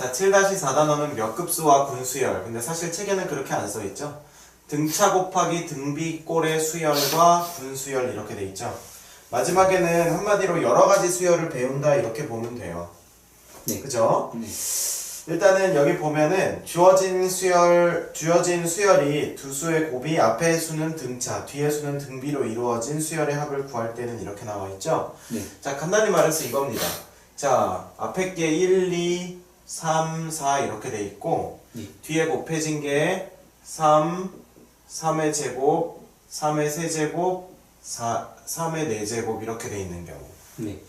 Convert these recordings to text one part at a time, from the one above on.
자, 7-4단원은 몇 급수와 군수열. 근데 사실 책에는 그렇게 안 써 있죠. 등차 곱하기 등비 꼴의 수열과 군수열 이렇게 돼 있죠. 마지막에는 한마디로 여러 가지 수열을 배운다 이렇게 보면 돼요. 네. 그죠? 네. 일단은 여기 보면은 주어진 수열 주어진 수열이 두 수의 곱이 앞의 수는 등차, 뒤의 수는 등비로 이루어진 수열의 합을 구할 때는 이렇게 나와 있죠. 네. 자, 간단히 말해서 이겁니다. 자, 앞에 게 1, 2, 3, 4 이렇게 돼 있고 네. 뒤에 곱해진 게 3, 3의 제곱, 3의 세제곱, 4, 3의 4제곱 이렇게 돼 있는 경우. 네.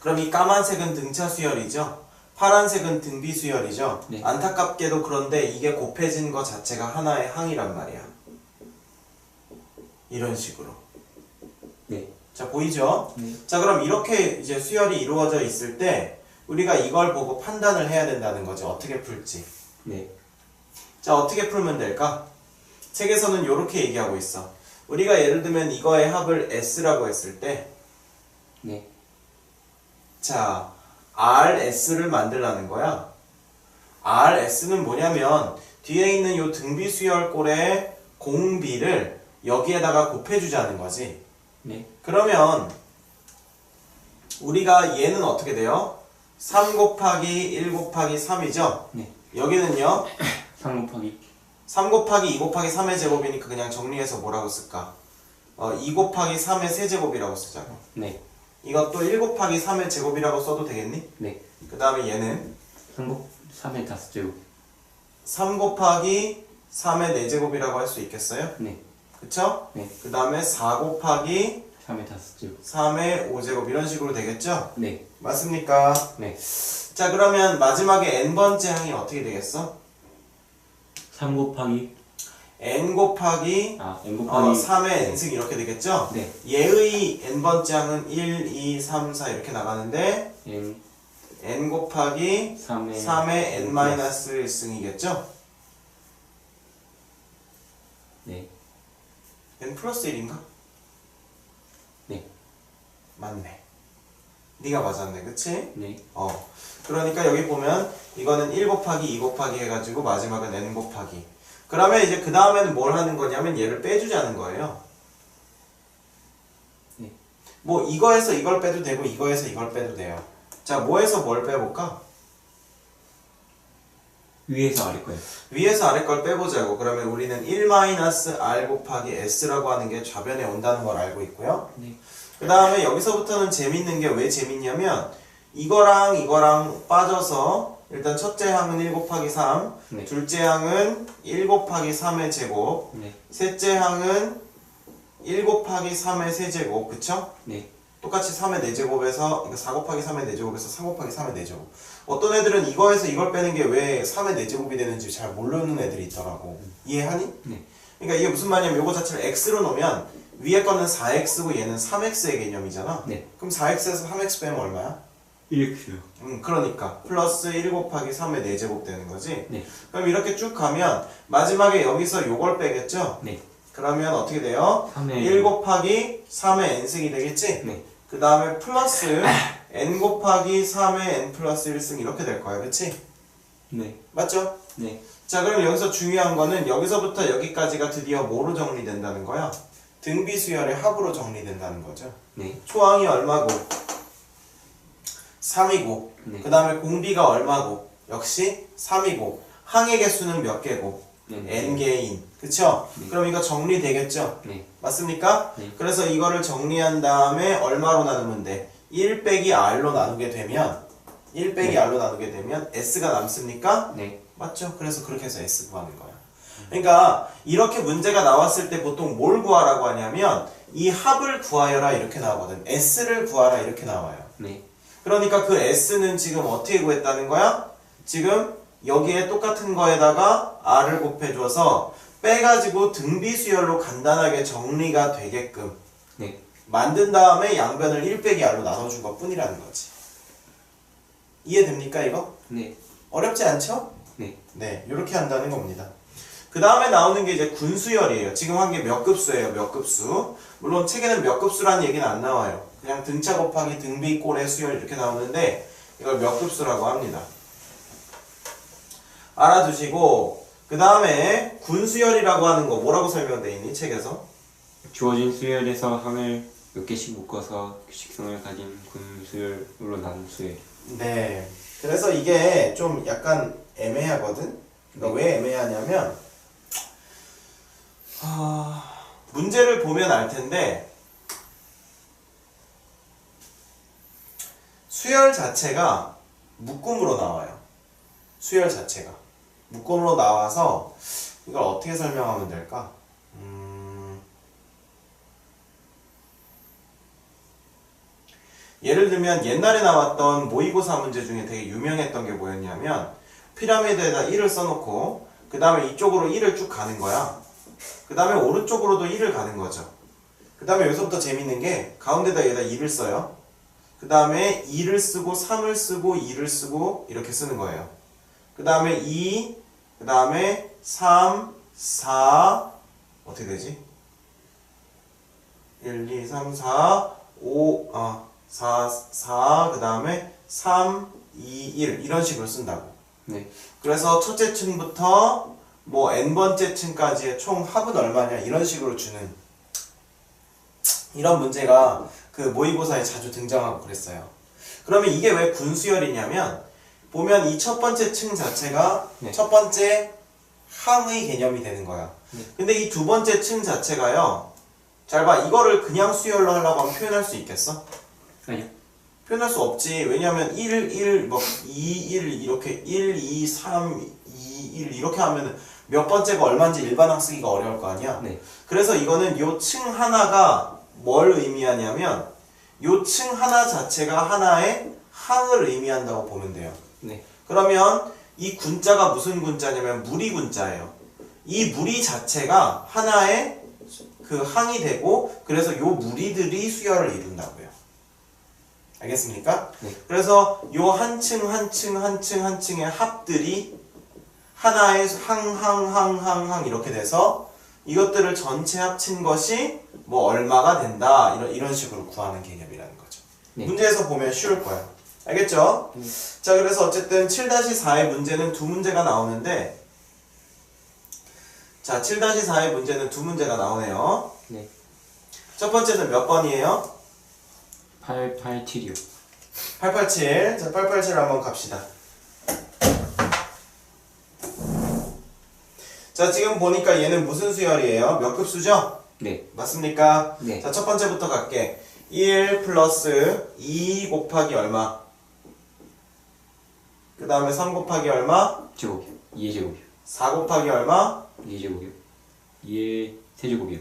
그럼 이 까만색은 등차 수열이죠. 파란색은 등비 수열이죠. 네. 안타깝게도 그런데 이게 곱해진 것 자체가 하나의 항이란 말이야. 이런 식으로. 네. 자, 보이죠? 네. 자, 그럼 이렇게 이제 수열이 이루어져 있을 때 우리가 이걸 보고 판단을 해야 된다는 거죠. 어떻게 풀지. 네. 자, 어떻게 풀면 될까? 책에서는 이렇게 얘기하고 있어. 우리가 예를 들면 이거의 합을 S라고 했을 때 네. 자, RS를 만들라는 거야. RS는 뭐냐면 뒤에 있는 요 등비 수열꼴의 공비를 여기에다가 곱해주자는 거지. 네. 그러면 우리가 얘는 어떻게 돼요? 3 곱하기 1 곱하기 3이죠? 네. 여기는요. 3 곱하기 3 곱하기 2 곱하기 3의 제곱이니까 그냥 정리해서 뭐라고 쓸까? 어, 2 곱하기 3의 세제곱이라고 쓰자고. 네. 이것도 1 곱하기 3의 제곱이라고 써도 되겠니? 네. 그 다음에 얘는 3 곱, 3의 다섯 제곱 3 곱하기 3의 4제곱이라고 할 수 있겠어요? 네. 그쵸? 네. 그 다음에 4 곱하기 3의 다섯 제곱 3의 5제곱 이런 식으로 되겠죠? 네. 맞습니까? 네. 자 그러면 마지막에 n번째 항이 어떻게 되겠어? 3 곱하기 n 곱하기 아 n 어, 곱하기 3의 n승 이렇게 되겠죠? 네. 얘의 n번째 항은 1, 2, 3, 4 이렇게 나가는데 n n 곱하기 3의 3의 n-1승이겠죠? 네. n 플러스 1인가? 네. 맞네. 네가 맞았네, 그치? 네. 어. 그러니까 여기 보면 이거는 1 곱하기 2 곱하기 해가지고 마지막은 n 곱하기. 그러면 이제 그 다음에는 뭘 하는 거냐면 얘를 빼주자는 거예요. 네. 뭐 이거에서 이걸 빼도 되고 이거에서 이걸 빼도 돼요. 자, 뭐에서 뭘 빼볼까? 위에서 아래 거예요. 위에서 아래 걸 빼보자고. 그러면 우리는 1-r 곱하기 s라고 하는 게 좌변에 온다는 걸 알고 있고요. 네. 그 다음에 여기서부터는 재밌는 게 왜 재밌냐면 이거랑 이거랑 빠져서 일단 첫째 항은 1 곱하기 3 네. 둘째 항은 1 곱하기 3의 제곱 네. 셋째 항은 1 곱하기 3의 세제곱 그쵸? 네. 똑같이 3의 4제곱에서 4 곱하기 3의 4제곱에서 3 곱하기 3의 4제곱 어떤 애들은 이거에서 이걸 빼는 게 왜 3의 4제곱이 되는지 잘 모르는 애들이 있더라고 이해하니? 네. 그러니까 이게 무슨 말이냐면 요거 자체를 x로 놓으면 위에 거는 4x고 얘는 3x의 개념이잖아 네. 그럼 4x에서 3x 빼면 얼마야? 1x요. 음, 그러니까 플러스 1 곱하기 3의 4제곱 되는 거지 네. 그럼 이렇게 쭉 가면 마지막에 여기서 요걸 빼겠죠? 네. 그러면 어떻게 돼요? 3의 1 곱하기 3의 n승이 되겠지? 네. 그 다음에 플러스 n 곱하기 3의 n 플러스 1승 이렇게 될 거야 그치? 네. 맞죠? 네. 자 그럼 여기서 중요한 거는 여기서부터 여기까지가 드디어 뭐로 정리된다는 거야? 등비수열의 합으로 정리된다는 거죠 네. 초항이 얼마고 3이고 네. 그 다음에 공비가 얼마고 역시 3이고 항의 개수는 몇 개고 네. n개인 그쵸? 네. 그럼 이거 정리되겠죠? 네. 맞습니까? 네. 그래서 이거를 정리한 다음에 얼마로 나누면 돼? 1 빼기 r로 나누게 되면 1 빼기 네. r로 나누게 되면 s가 남습니까? 네. 맞죠? 그래서 그렇게 해서 s 구하는 거야. 그러니까 이렇게 문제가 나왔을 때 보통 뭘 구하라고 하냐면 이 합을 구하여라 이렇게 나오거든. s를 구하라 이렇게 나와요. 네. 그러니까 그 s는 지금 어떻게 구했다는 거야? 지금 여기에 똑같은 거에다가 r을 곱해줘서 빼가지고 등비수열로 간단하게 정리가 되게끔 네. 만든 다음에 양변을 1 빼기 r로 나눠준 것 뿐이라는 거지. 이해됩니까 이거? 네. 어렵지 않죠? 네. 네, 이렇게 한다는 겁니다. 그 다음에 나오는 게 이제 군수열이에요. 지금 한 게 몇 급수예요, 몇 급수. 물론 책에는 몇 급수라는 얘기는 안 나와요. 그냥 등차 곱하기 등비 꼴의 수열 이렇게 나오는데 이걸 몇 급수라고 합니다. 알아두시고 그 다음에 군수열이라고 하는 거 뭐라고 설명돼 있니 책에서? 주어진 수열에서 항을 몇 개씩 묶어서 규칙성을 가진 군수열로 나눈 수열. 네. 그래서 이게 좀 약간 애매하거든. 그러니까 왜 애매하냐면 아, 문제를 보면 알 텐데 수열 자체가 묶음으로 나와요. 수열 자체가 묶음으로 나와서 이걸 어떻게 설명하면 될까? 음, 예를 들면 옛날에 나왔던 모의고사 문제 중에 되게 유명했던 게 뭐였냐면 피라미드에다 1을 써놓고 그 다음에 이쪽으로 1을 쭉 가는 거야. 그 다음에 오른쪽으로도 1을 가는 거죠. 그 다음에 여기서부터 재밌는 게 가운데다 여기다 2를 써요. 그 다음에 2를 쓰고 3을 쓰고 2를 쓰고 이렇게 쓰는 거예요. 그 다음에 2, 그 다음에 3, 4 어떻게 되지? 1, 2, 3, 4, 5, 아, 4, 4, 그 다음에 3, 2, 1 이런 식으로 쓴다고. 네. 그래서 첫째 층부터 뭐 n번째 층까지의 총 합은 얼마냐 이런 식으로 주는 이런 문제가 그 모의고사에 자주 등장하고 그랬어요. 그러면 이게 왜 군수열이냐면 보면 이 첫 번째 층 자체가 네. 첫 번째 항의 개념이 되는 거야. 네. 근데 이 두 번째 층 자체가요. 잘 봐. 이거를 그냥 수열로 하려고 하면 표현할 수 있겠어? 아니요. 표현할 수 없지. 왜냐하면 1, 1, 뭐 2, 1 이렇게 1, 2, 3, 2, 1 이렇게 하면 몇 번째가 얼마인지 일반항 쓰기가 어려울 거 아니야. 네. 그래서 이거는 요 층 하나가 뭘 의미하냐면 요 층 하나 자체가 하나의 항을 의미한다고 보면 돼요. 네. 그러면 이 군자가 무슨 군자냐면 무리 군자예요. 이 무리 자체가 하나의 그 항이 되고 그래서 요 무리들이 수열을 이룬다고요. 알겠습니까? 네. 그래서 요 한 층 한 층 한 층 한 층의 합들이 하나의 항항항항항 이렇게 돼서 이것들을 전체 합친 것이 뭐 얼마가 된다 이런 이런 식으로 구하는 개념이라는 거죠. 네. 문제에서 보면 쉬울 거야. 알겠죠? 네. 자, 그래서 어쨌든 7-4의 문제는 두 문제가 나오는데 자, 7-4의 문제는 두 문제가 나오네요. 네. 첫 번째는 몇 번이에요? 887이요. 887. 자, 887 한번 갑시다. 자, 지금 보니까 얘는 무슨 수열이에요? 몇 급수죠? 네. 맞습니까? 네. 자, 첫 번째부터 갈게. 1 플러스 2 곱하기 얼마? 그 다음에 3 곱하기 얼마? 제곱이요. 2의 제곱이요. 4 곱하기 얼마? 2의 제곱이요. 2의 세제곱이요.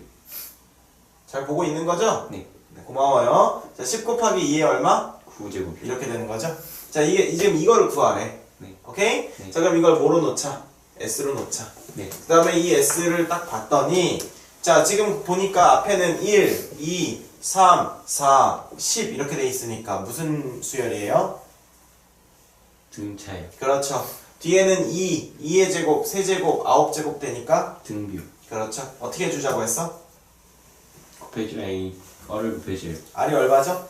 잘 보고 있는 거죠? 네. 네, 고마워요. 자, 10 곱하기 2에 얼마? 9제곱이요. 이렇게 되는 거죠? 자, 이게 지금 이거를 구하래. 네. 오케이? 네. 자, 그럼 이걸 뭐로 놓자? S로 놓자. 네. 그 다음에 이 S를 딱 봤더니, 자, 지금 보니까 앞에는 1, 2, 3, 4, 10 이렇게 돼 있으니까 무슨 수열이에요? 등차요. 그렇죠. 뒤에는 2, 2의 제곱, 세제곱, 9제곱 되니까 등비요. 그렇죠. 어떻게 해주자고 했어? 곱해주 아니 어를 곱해줘요. R이 얼마죠?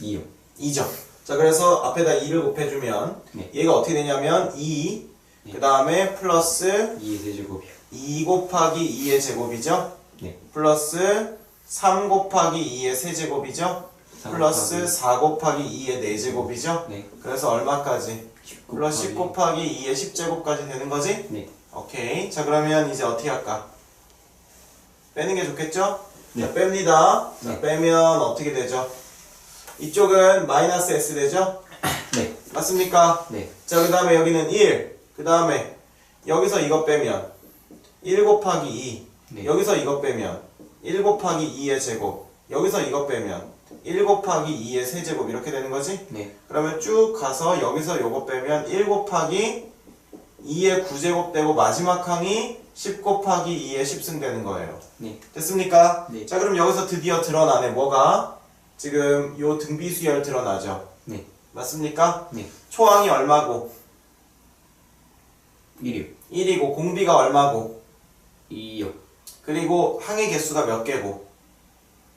이요 2죠. 자, 그래서 앞에다 2를 곱해주면 네. 얘가 어떻게 되냐면 2, 네. 그 다음에 플러스 2의 세제곱이요. 2 곱하기 2의 제곱이죠. 네. 플러스 3 곱하기 2의 세제곱이죠. 사 플러스 곱하기- 4 곱하기 2의 4제곱이죠. 네. 그래서 얼마까지? 10 플러스 10 곱하기 2의 10제곱까지 되는 거지? 네. 오케이. 자, 그러면 이제 어떻게 할까? 빼는 게 좋겠죠? 네. 자, 뺍니다. 자, 네. 빼면 어떻게 되죠? 이쪽은 마이너스 S 되죠? 네. 맞습니까? 네. 자, 그 다음에 여기는 1. 그 다음에 여기서 이거 빼면 1 곱하기 2. 네. 여기서 이거 빼면 1 곱하기 2의 제곱. 여기서 이거 빼면 1 곱하기 2의 세제곱 이렇게 되는 거지? 네. 그러면 쭉 가서 여기서 요거 빼면 1 곱하기 2의 9제곱 되고 마지막 항이 10 곱하기 2의 10승 되는 거예요. 네. 됐습니까? 네. 자, 그럼 여기서 드디어 드러나네. 뭐가? 지금 요 등비 수열 드러나죠? 네. 맞습니까? 네. 초항이 얼마고? 1이요. 1이고 공비가 얼마고? 2요. 그리고 항의 개수가 몇 개고?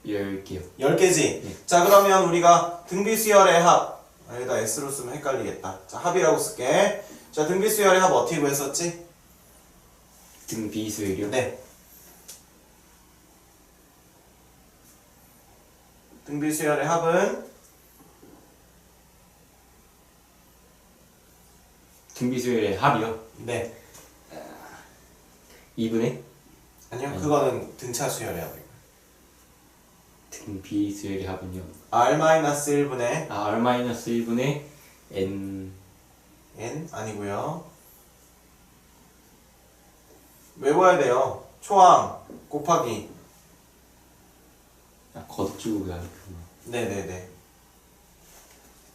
10개요 10개지? 네. 자 그러면 우리가 등비 수열의 합 아, 여기다 S로 쓰면 헷갈리겠다 자 합이라고 쓸게 자 등비 수열의 합 어떻게 구했었지? 등비 수열이요? 네 등비수열의 합은 등비 수열의 합이요? 네. 2분의? 아니요 그거는 등차 수열의 합이고 등비 수열의 합은요? R-1분의 아 R-1분의 N. N? 아니고요. 외워야 돼요. 초항 곱하기 아 거듭주가 아니구나 네네네.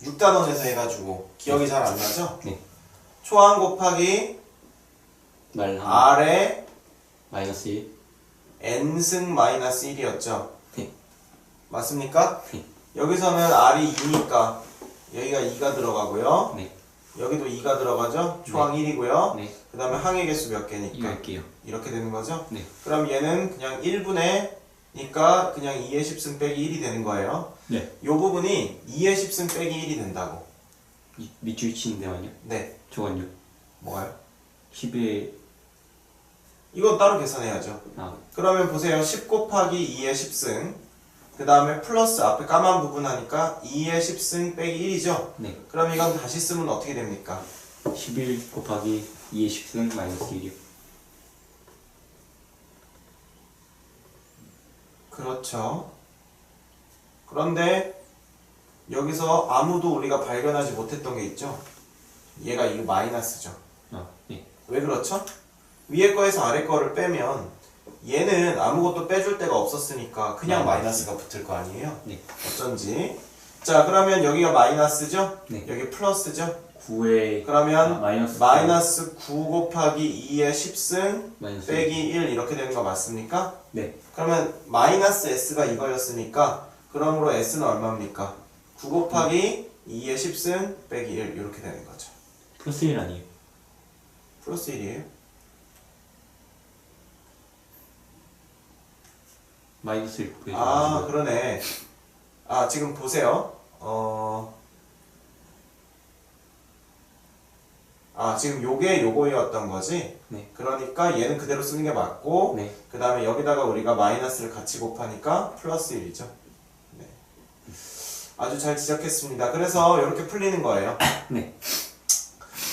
6단원에서 해가지고 기억이 잘 안 나죠? 네. 초항 곱하기 말한 R에 마이너스 1 N승 마이너스 1이었죠? 네. 맞습니까? 네. 여기서는 R이 2니까 여기가 2가 들어가고요. 네. 여기도 2가 들어가죠? 초항 1이고요. 네. 그 다음에 항의 개수 몇 개니까 이거 할게요. 이렇게 되는 거죠? 네. 그럼 얘는 그냥 1분의 니까 그냥 2의 10승 빼기 1이 되는 거예요. 네. 요 부분이 2의 10승 빼기 1이 된다고. 이- 밑줄 치는데만요? 네. 저건요? 뭐가요? 10에 이건 따로 계산해야죠. 아. 그러면 보세요. 10 곱하기 2의 10승. 그 다음에 플러스 앞에 까만 부분 하니까 2의 10승 빼기 1이죠? 네. 그럼 이건 다시 쓰면 어떻게 됩니까? 11 곱하기 2의 10승 마이너스 1이요 그렇죠 그런데 여기서 아무도 우리가 발견하지 못했던 게 있죠 얘가 이거 마이너스죠 아네 왜 그렇죠? 위에 거에서 아래 거를 빼면 얘는 아무것도 빼줄 데가 없었으니까 그냥 마이너스. 마이너스가 붙을 거 아니에요? 네. 어쩐지. 자, 그러면 여기가 마이너스죠? 네. 여기 플러스죠? 9에 그러면 아, 마이너스 마이너스 9 곱하기 2의 10승 마이너스 빼기 1 이렇게 되는 거 맞습니까? 네 그러면 마이너스 s가 이거였으니까 그러므로 s는 얼마입니까? 9 곱하기 2의 10승 빼기 1 이렇게 되는 거죠. 플러스 1 아니에요 플러스 1이에요? 마이너스 1 곱해서 아 그러네 아 지금 보세요 어... 아 지금 요게 요거였던 거지 네. 그러니까 얘는 그대로 쓰는 게 맞고 네 그 다음에 여기다가 우리가 마이너스를 같이 곱하니까 플러스 1이죠 네. 아주 잘 지적했습니다 그래서 이렇게 풀리는 거예요 네.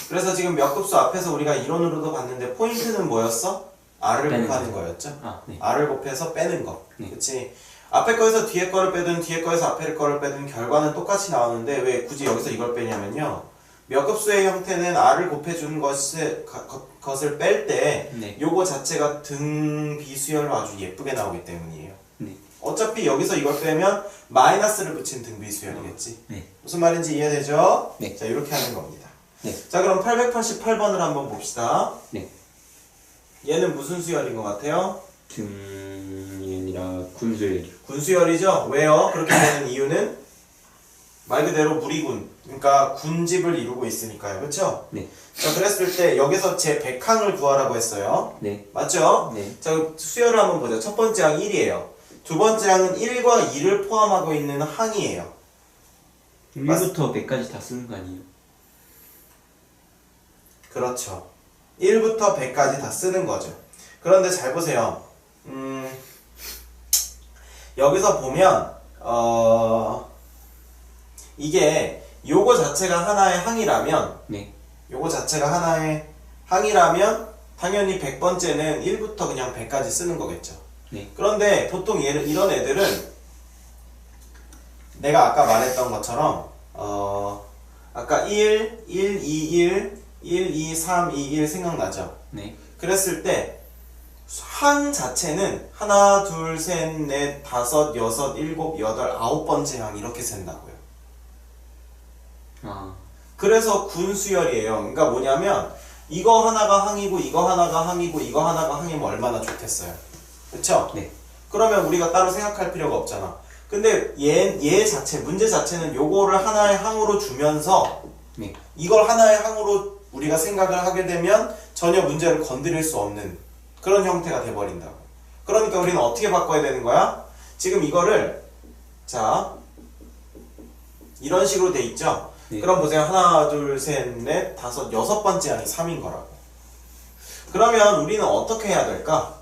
그래서 지금 몇 급수 앞에서 우리가 이론으로도 봤는데 포인트는 뭐였어? R을 곱하는 거였죠 아, 네. R을 곱해서 빼는 거. 네. 그치? 앞에 거에서 뒤에 거를 빼든 뒤에 거에서 앞에 거를 빼든 결과는 똑같이 나오는데 왜 굳이 여기서 이걸 빼냐면요. 몇 급수의 형태는 R을 곱해준 것을, 가- 것을 뺄 때 네. 요거 자체가 등 비수열로 아주 예쁘게 나오기 때문이에요. 네. 어차피 여기서 이걸 빼면 마이너스를 붙인 등 비수열이겠지. 네. 무슨 말인지 이해되죠? 네. 자, 이렇게 하는 겁니다. 네. 자, 그럼 888번을 한번 봅시다. 네. 얘는 무슨 수열인 것 같아요? 등이 아니라 군수열이요 군수열이죠? 왜요? 그렇게 되는 이유는 말 그대로 무리군 그러니까 군집을 이루고 있으니까요 그렇죠? 네. 자 그랬을 때 여기서 제 백항을 구하라고 했어요 네. 맞죠? 네. 자 수열을 한번 보자 첫 번째 항 1이에요 두 번째 항은 1과 2를 포함하고 있는 항이에요 1부터 100까지 다 쓰는 거 아니에요? 그렇죠 1부터 100까지 다 쓰는 거죠 그런데 잘 보세요 음, 여기서 보면 어, 이게 요거 자체가 하나의 항이라면 네. 요거 자체가 하나의 항이라면 당연히 100번째는 1부터 그냥 100까지 쓰는 거겠죠. 네. 그런데 보통 얘를, 이런 애들은 내가 아까 말했던 것처럼 어 아까 1, 1, 2, 1, 1, 2, 3, 2, 1 생각나죠? 네. 그랬을 때 항 자체는 하나, 둘, 셋, 넷, 다섯, 여섯, 일곱, 여덟, 아홉 번째 항 이렇게 센다고요. 아. 그래서 군수열이에요. 그러니까 뭐냐면 이거 하나가 항이고 이거 하나가 항이고 이거 하나가 항이면 얼마나 좋겠어요. 그쵸? 네. 그러면 우리가 따로 생각할 필요가 없잖아. 근데 얘, 얘 자체, 문제 자체는 요거를 하나의 항으로 주면서 네. 이걸 하나의 항으로 우리가 생각을 하게 되면 전혀 문제를 건드릴 수 없는 그런 형태가 돼버린다고. 그러니까 우리는 어떻게 바꿔야 되는 거야? 지금 이거를 자 이런 식으로 돼 있죠. 네. 그럼 보세요. 하나, 둘, 셋, 넷, 다섯, 여섯 번째 항이 3인 거라고. 그러면 우리는 어떻게 해야 될까?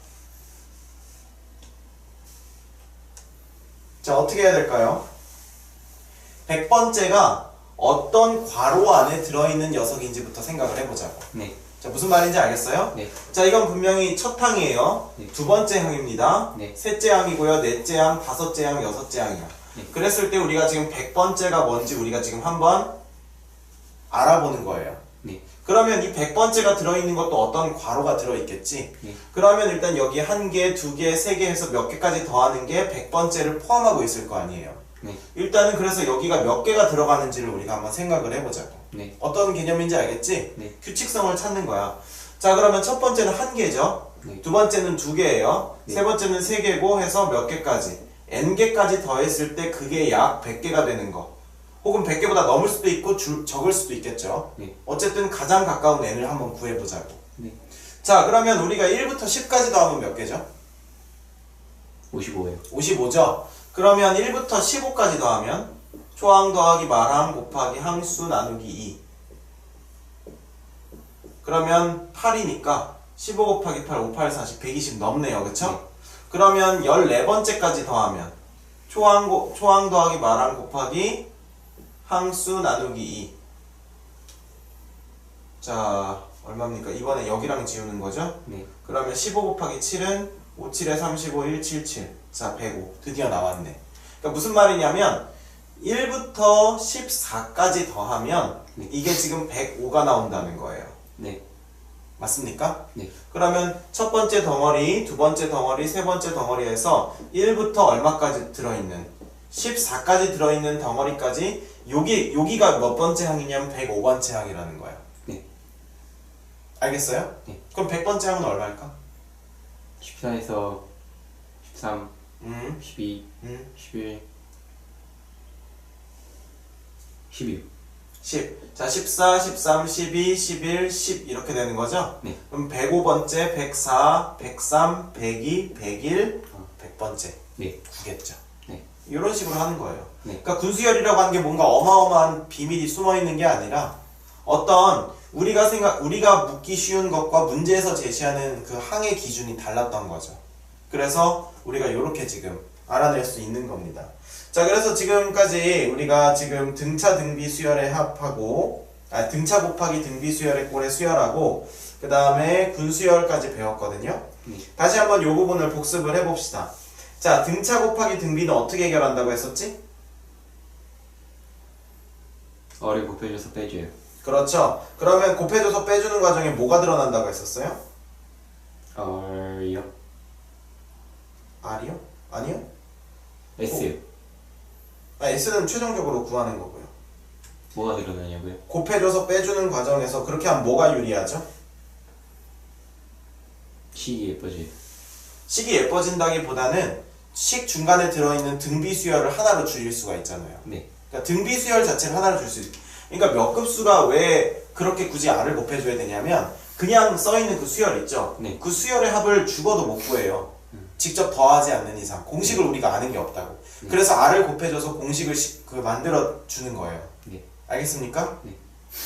자, 어떻게 해야 될까요? 100번째가 어떤 괄호 안에 들어있는 녀석인지부터 생각을 해보자고. 네. 자, 무슨 말인지 알겠어요? 네. 자, 이건 분명히 첫 항이에요. 네. 두 번째 항입니다. 네. 셋째 항이고요. 넷째 항, 다섯째 항, 여섯째 항이야. 네. 그랬을 때 우리가 지금 100번째가 뭔지 우리가 지금 한번 알아보는 거예요. 네. 그러면 이 100번째가 들어있는 것도 어떤 괄호가 들어있겠지? 네. 그러면 일단 여기 한 개, 두 개, 세 개 해서 몇 개까지 더하는 게 100번째를 포함하고 있을 거 아니에요. 네. 일단은 그래서 여기가 몇 개가 들어가는지를 우리가 한번 생각을 해보자고. 네. 어떤 개념인지 알겠지? 네. 규칙성을 찾는 거야. 자, 그러면 첫 번째는 한 개죠. 네. 두 번째는 두 개예요. 네. 세 번째는 세 개고 해서 몇 개까지? n 개까지 더했을 때 그게 약 100개가 되는 거. 혹은 100개보다 넘을 수도 있고 줄- 적을 수도 있겠죠. 네. 어쨌든 가장 가까운 n을 한번 구해보자고. 네. 자, 그러면 우리가 1부터 10까지 더하면 몇 개죠? 55예요. 55죠? 그러면 1부터 15까지 더하면 초항 더하기 말항 곱하기 항수 나누기 2 그러면 8이니까 15 곱하기 8, 5, 8, 40, 120 넘네요 그쵸? 네. 그러면 14번째까지 더하면 초항, 고, 초항 더하기 말항 곱하기 항수 나누기 2 자, 얼마입니까? 이번에 여기랑 지우는 거죠? 네. 그러면 15 곱하기 7은 5, 7에 35, 1, 7, 7. 자, 105. 드디어 나왔네. 그러니까 무슨 말이냐면 1부터 14까지 더하면 네. 이게 지금 105가 나온다는 거예요. 네. 맞습니까? 네. 그러면 첫 번째 덩어리, 두 번째 덩어리, 세 번째 덩어리에서 1부터 얼마까지 들어있는 14까지 들어있는 덩어리까지 여기 여기가 몇 번째 항이냐면 105번째 항이라는 거예요. 네. 알겠어요? 네. 그럼 100번째 항은 얼마일까? 14에서 13, 음, 12, 음. 11, 12. 10. 자, 14, 13, 12, 11, 10 이렇게 되는 거죠? 네. 그럼 105번째, 104, 103, 102, 101, 어. 100번째. 네. 9겠죠. 네. 이런 식으로 하는 거예요. 네. 그러니까 군수열이라고 하는 게 뭔가 어마어마한 비밀이 숨어 있는 게 아니라 어떤 우리가 생각 우리가 묻기 쉬운 것과 문제에서 제시하는 그 항의 기준이 달랐던 거죠. 그래서 우리가 이렇게 지금 알아낼 수 있는 겁니다. 자, 그래서 지금까지 우리가 지금 등차 등비 수열의 합하고 아, 등차 곱하기 등비 수열의 꼴의 수열하고 그 다음에 군수열까지 배웠거든요. 네. 다시 한번 이 부분을 복습을 해봅시다. 자, 등차 곱하기 등비는 어떻게 해결한다고 했었지? 어를 곱해줘서 빼줘요. 그렇죠. 그러면 곱해줘서 빼주는 과정에 뭐가 드러난다고 했었어요? 얼요? R이요? 아니요? S요. 아, S는 최종적으로 구하는 거고요. 뭐가 드러나냐고요? 곱해줘서 빼주는 과정에서 그렇게 하면 뭐가 유리하죠? 식이 예뻐져요. 식이 예뻐진다기보다는 식 중간에 들어있는 등비 수열을 하나로 줄일 수가 있잖아요. 네. 그러니까 등비 수열 자체를 하나로 줄 수 있. 그러니까 몇 급수가 왜 그렇게 굳이 R을 곱해줘야 되냐면 그냥 써 있는 그 수열 있죠. 네. 그 수열의 합을 죽어도 못 구해요. 직접 더하지 않는 이상 공식을 우리가 아는 게 없다고. 네. 그래서 R을 곱해줘서 공식을 시- 그 만들어 주는 거예요. 네. 알겠습니까? 네.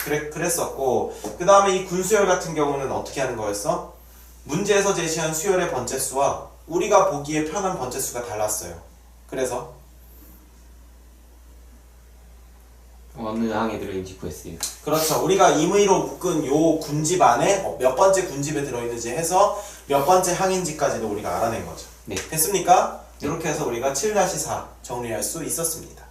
그래 그랬었고 그 다음에 이 군수열 같은 경우는 어떻게 하는 거였어? 문제에서 제시한 수열의 번째 수와 우리가 보기에 편한 번째수가 달랐어요. 그래서 어느 항에 들어있는지 구했어요. 그렇죠. 우리가 임의로 묶은 요 군집 안에 어, 몇 번째 군집에 들어있는지 해서 몇 번째 항인지까지도 우리가 알아낸 거죠. 네. 됐습니까? 이렇게 해서 우리가 7-4 정리할 수 있었습니다.